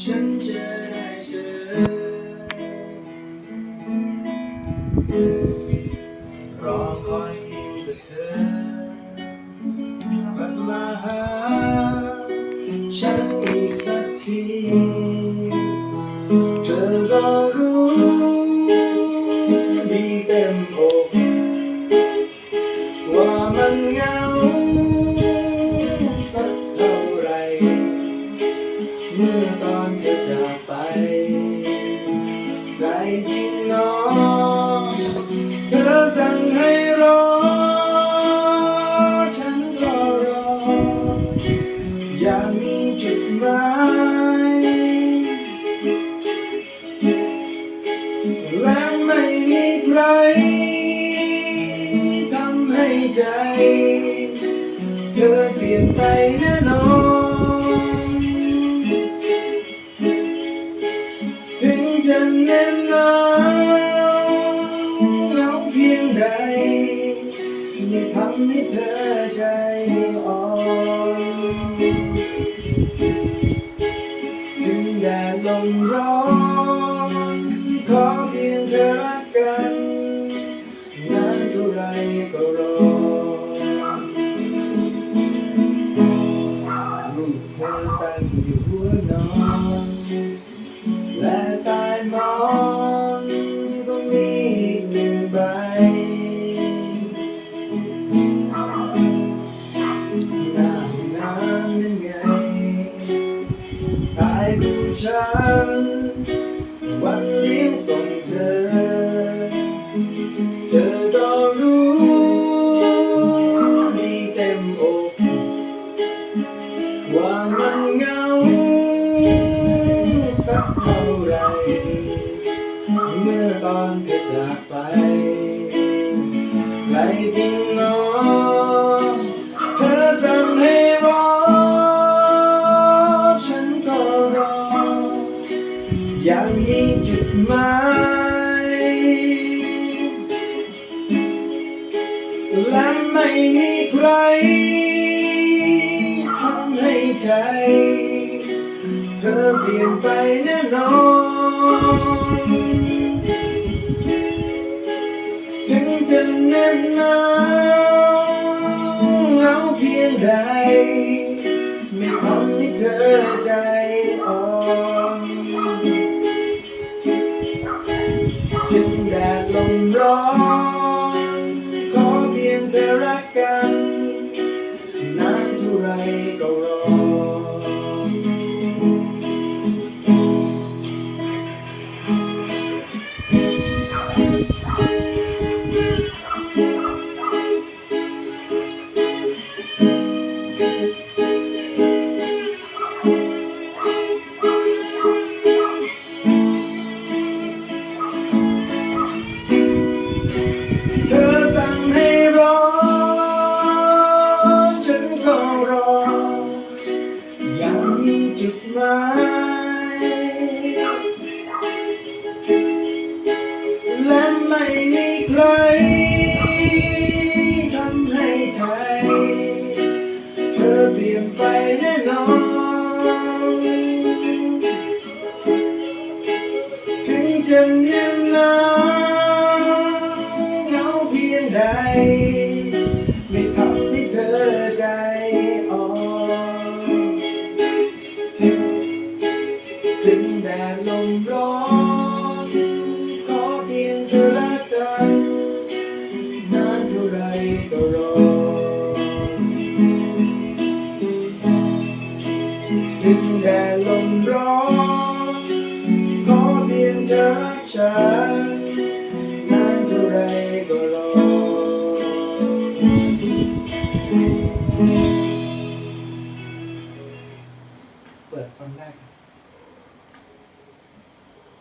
ฉันจะได้เจอรอคอยอยู่กับเธอกลับมาหาฉันอีกสักที จริงเนาะเธอสั่งให้รอ ฉันก็รอ อยากมีจุดหมายและไม่มีใครทำให้ใจ เธอเปลี่ยนไปน่น ที่ทำให้เธอใจอ่อนถึงแดดลมร้อนขอเพียงเธอ ฉัน วันเลี้ยงส่งเธอ เธอก็รู้ดีเต็มอกว่ามันเหงาสักเท่าไร เมื่อตอนเธอจากไปไกลจริงเนา ยังมีจุดหมายและไม่มีใครทำให้ใจ เธอเปลี่ยนไปแน่นอนถึงจะแน่นหนาวเหงาเพียงใดไม่ทำให้เธอใจ ด ม่มีใครทำให้ใจ เธอเปลี่ยนไปแน่นอน ก็